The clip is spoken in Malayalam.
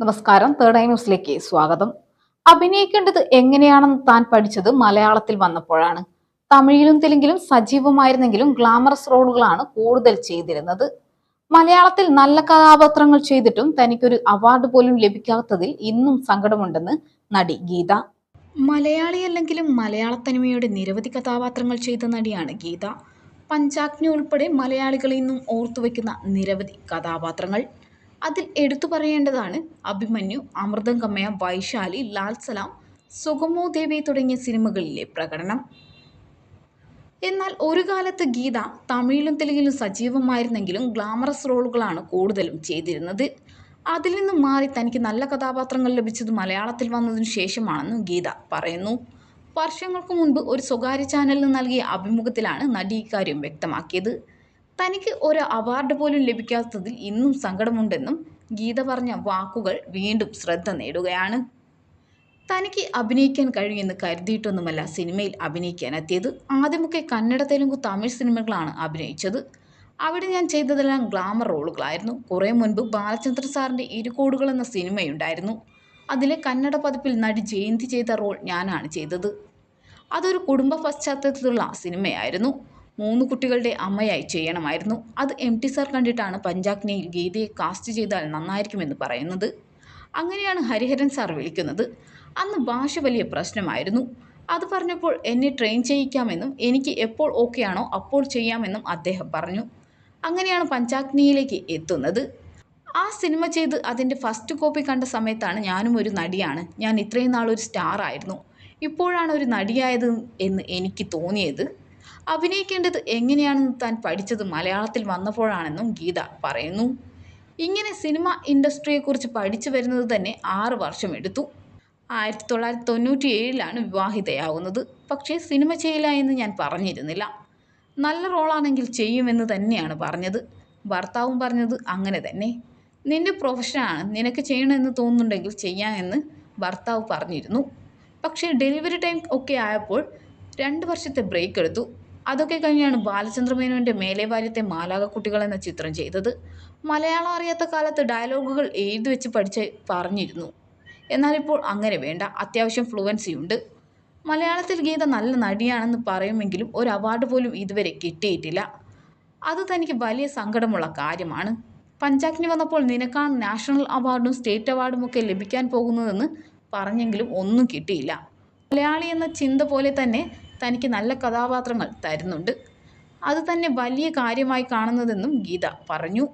നമസ്കാരം. തേർഡ് ഐ ന്യൂസിലേക്ക് സ്വാഗതം. അഭിനയിക്കേണ്ടത് എങ്ങനെയാണെന്ന് താൻ പഠിച്ചത് മലയാളത്തിൽ വന്നപ്പോഴാണ്. തമിഴിലും തെലുങ്കിലും സജീവമായിരുന്നെങ്കിലും ഗ്ലാമറസ് റോളുകളാണ് കൂടുതൽ ചെയ്തിരുന്നത്. മലയാളത്തിൽ നല്ല കഥാപാത്രങ്ങൾ ചെയ്തിട്ടും തനിക്കൊരു അവാർഡ് പോലും ലഭിക്കാത്തതിൽ ഇന്നും സങ്കടമുണ്ടെന്ന് നടി ഗീത. മലയാളിയല്ലെങ്കിലും മലയാളത്തനിമയുടെ നിരവധി കഥാപാത്രങ്ങൾ ചെയ്ത നടിയാണ് ഗീത. പഞ്ചാഗ്നി ഉൾപ്പെടെ മലയാളികളിൽ നിന്നും ഓർത്തുവെക്കുന്ന നിരവധി കഥാപാത്രങ്ങൾ. അതിൽ എടുത്തു പറയേണ്ടതാണ് അഭിമന്യു അമൃതം കമ്മയ വൈശാലി ലാൽ സലാം സുഗമോ ദേവി തുടങ്ങിയ സിനിമകളിലെ പ്രകടനം. എന്നാൽ ഒരു കാലത്ത് ഗീത തമിഴിലും തെലുങ്കിലും സജീവമായിരുന്നെങ്കിലും ഗ്ലാമറസ് റോളുകളാണ് കൂടുതലും ചെയ്തിരുന്നത്. അതിൽ നിന്നും മാറി തനിക്ക് നല്ല കഥാപാത്രങ്ങൾ ലഭിച്ചത് മലയാളത്തിൽ വന്നതിനു ശേഷമാണെന്നും ഗീത പറയുന്നു. വർഷങ്ങൾക്ക് മുൻപ് ഒരു സ്വകാര്യ ചാനലിന് നൽകിയ അഭിമുഖത്തിലാണ് നടി ഇക്കാര്യം വ്യക്തമാക്കിയത്. തനിക്ക് ഒരു അവാർഡ് പോലും ലഭിക്കാത്തതിൽ ഇന്നും സങ്കടമുണ്ടെന്നും ഗീത പറഞ്ഞ വാക്കുകൾ വീണ്ടും ശ്രദ്ധ നേടുകയാണ്. തനിക്ക് അഭിനയിക്കാൻ കഴിയുമെന്ന് കരുതിയിട്ടൊന്നുമല്ല സിനിമയിൽ അഭിനയിക്കാൻ എത്തിയത്. ആദ്യമൊക്കെ കന്നഡ തെലുങ്ക് തമിഴ് സിനിമകളാണ് അഭിനയിച്ചത്. അവിടെ ഞാൻ ചെയ്തതെല്ലാം ഗ്ലാമർ റോളുകളായിരുന്നു. കുറേ മുൻപ് ബാലചന്ദ്ര സാറിന്റെ ഇരുകോടുകൾ എന്ന സിനിമയുണ്ടായിരുന്നു. അതിലെ കന്നഡ പതിപ്പിൽ നടി ജയന്തി ചെയ്ത റോൾ ഞാനാണ് ചെയ്തത്. അതൊരു കുടുംബ പശ്ചാത്തലത്തിലുള്ള സിനിമയായിരുന്നു. മൂന്ന് കുട്ടികളുടെ അമ്മയായി ചെയ്യണമായിരുന്നു. അത് എം ടി സാർ കണ്ടിട്ടാണ് പഞ്ചാഗ്നിയിൽ ഗീതയെ കാസ്റ്റ് ചെയ്താൽ നന്നായിരിക്കുമെന്ന് പറയുന്നത്. അങ്ങനെയാണ് ഹരിഹരൻ സാർ വിളിക്കുന്നത്. അന്ന് ഭാഷ വലിയ പ്രശ്നമായിരുന്നു. അത് പറഞ്ഞപ്പോൾ എന്നെ ട്രെയിൻ ചെയ്യിക്കാമെന്നും എനിക്ക് എപ്പോൾ ഓക്കെയാണോ അപ്പോൾ ചെയ്യാമെന്നും അദ്ദേഹം പറഞ്ഞു. അങ്ങനെയാണ് പഞ്ചാഗ്നിയിലേക്ക് എത്തുന്നത്. ആ സിനിമ ചെയ്ത് അതിന്റെ ഫസ്റ്റ് കോപ്പി കണ്ട സമയത്താണ് ഞാനും ഒരു നടിയാണ്. ഞാൻ ഇത്രയും നാളൊരു സ്റ്റാറായിരുന്നു ഇപ്പോഴാണ് ഒരു നടിയായത് എന്ന് എനിക്ക് തോന്നിയത്. അഭിനയിക്കേണ്ടത് എങ്ങനെയാണെന്ന് താൻ പഠിച്ചത് മലയാളത്തിൽ വന്നപ്പോഴാണെന്നും ഗീത പറയുന്നു. ഇങ്ങനെ സിനിമ ഇൻഡസ്ട്രിയെക്കുറിച്ച് പഠിച്ചു വരുന്നത് തന്നെ ആറ് വർഷം എടുത്തു. ആയിരത്തി തൊള്ളായിരത്തി തൊണ്ണൂറ്റി ഏഴിലാണ് വിവാഹിതയാവുന്നത്. പക്ഷേ സിനിമ ചെയ്യില്ല എന്ന് ഞാൻ പറഞ്ഞിരുന്നില്ല. നല്ല റോളാണെങ്കിൽ ചെയ്യുമെന്ന് തന്നെയാണ് പറഞ്ഞത്. ഭർത്താവും പറഞ്ഞത് അങ്ങനെ തന്നെ. നിന്റെ പ്രൊഫഷനാണ് നിനക്ക് ചെയ്യണമെന്ന് തോന്നുന്നുണ്ടെങ്കിൽ ചെയ്യാമെന്ന് ഭർത്താവ് പറഞ്ഞിരുന്നു. പക്ഷേ ഡെലിവറി ടൈം ഒക്കെ ആയപ്പോൾ രണ്ട് വർഷത്തെ ബ്രേക്ക് എടുത്തു അതൊക്കെ കഴിഞ്ഞാണ് ബാലചന്ദ്രമേനോന്റെ മേലേവാര്യത്തെ മാലാകക്കുട്ടികൾ എന്ന ചിത്രം ചെയ്തത്. മലയാളം അറിയാത്ത കാലത്ത് ഡയലോഗുകൾ എഴുതി വെച്ച് പഠിച്ച് പറഞ്ഞിരുന്നു. എന്നാൽ ഇപ്പോൾ അങ്ങനെ വേണ്ട അത്യാവശ്യം ഫ്ലുവൻസി ഉണ്ട്. മലയാളത്തിൽ ഗീത നല്ല നടിയാണെന്ന് പറയുമെങ്കിലും ഒരു അവാർഡ് പോലും ഇതുവരെ കിട്ടിയിട്ടില്ല. അത് തനിക്ക് വലിയ സങ്കടമുള്ള കാര്യമാണ്. പഞ്ചാഗ്നി വന്നപ്പോൾ നിനക്കാണ് നാഷണൽ അവാർഡും സ്റ്റേറ്റ് അവാർഡും ഒക്കെ ലഭിക്കാൻ പോകുന്നതെന്ന് പറഞ്ഞെങ്കിലും ഒന്നും കിട്ടിയില്ല. മലയാളി എന്ന ചിന്ത പോലെ തന്നെ തനിക്ക് നല്ല കഥാപാത്രങ്ങൾ തരുന്നുണ്ട്. അത് തന്നെ വലിയ കാര്യമായി കാണുന്നതെന്നും ഗീത പറഞ്ഞു.